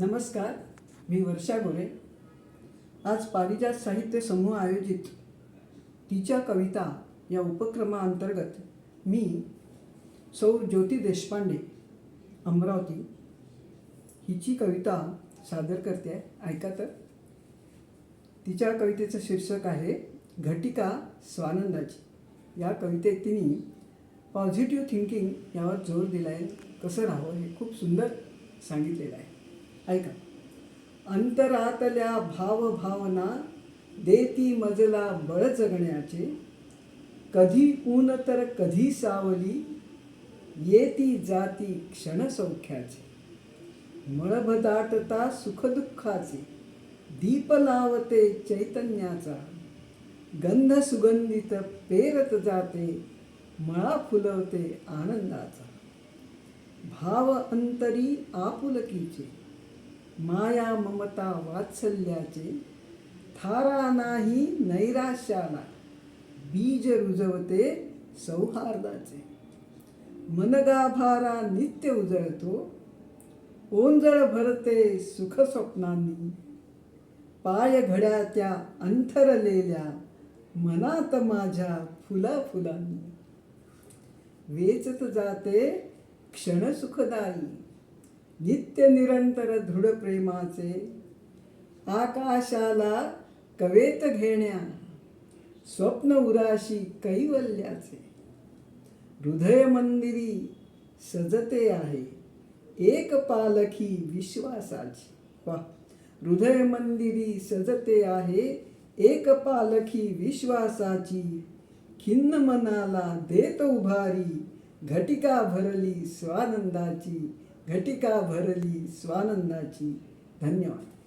नमस्कार मी वर्षा गोरे. आज पारिजात साहित्य समूह आयोजित तिच्या कविता या उपक्रमाअंतर्गत मी सौ ज्योती देशपांडे अमरावती हिची कविता सादर करते. आहे ऐका तर. तिच्या कवितेचं शीर्षक आहे घटिका स्वानंदाची. या कवितेत तिने पॉझिटिव्ह थिंकिंग यावर जोर दिला आहे कसं राहावं हे खूप सुंदर सांगितलेलं आहे. ऐका. अंतरातल्या भावभावना देती मजला बळ जगण्याचे कधी ऊन तर कधी सावली येती जाती क्षणसौख्याचे मळभदाटता सुखदुःखाचे दीप लावते चैतन्याचा. गंध सुगंधित पेरत जाते मळा फुलवते आनंदाचा. भाव अंतरी आपुलकीचे. माया ममता वात्सल्याचे थारा नाही नैराश्याला बीज रुजवते सौहार्दाचे. मनगाभारा नित्य उजळतो ओंजळ भरते सुख स्वप्नांनी पाय घड्या त्या अंथरलेल्या मनात माझ्या फुला फुलांनी वेचत जाते क्षणसुखदायी. नित्य निरंतर दृढ प्रेमाचे आकाशाला कवेत घेण्या स्वप्न उराशी कैवल्याचे. हृदय मंदिरी सजते आहे एक पालखी विश्वासाची. वा हृदय मंदिरी सजते आहे एक पालखी विश्वासाची. खिन्न मनाला देत उभारी घटिका भरली स्वानंदाची. घटिका भरली स्वानंदाची. धन्यवाद.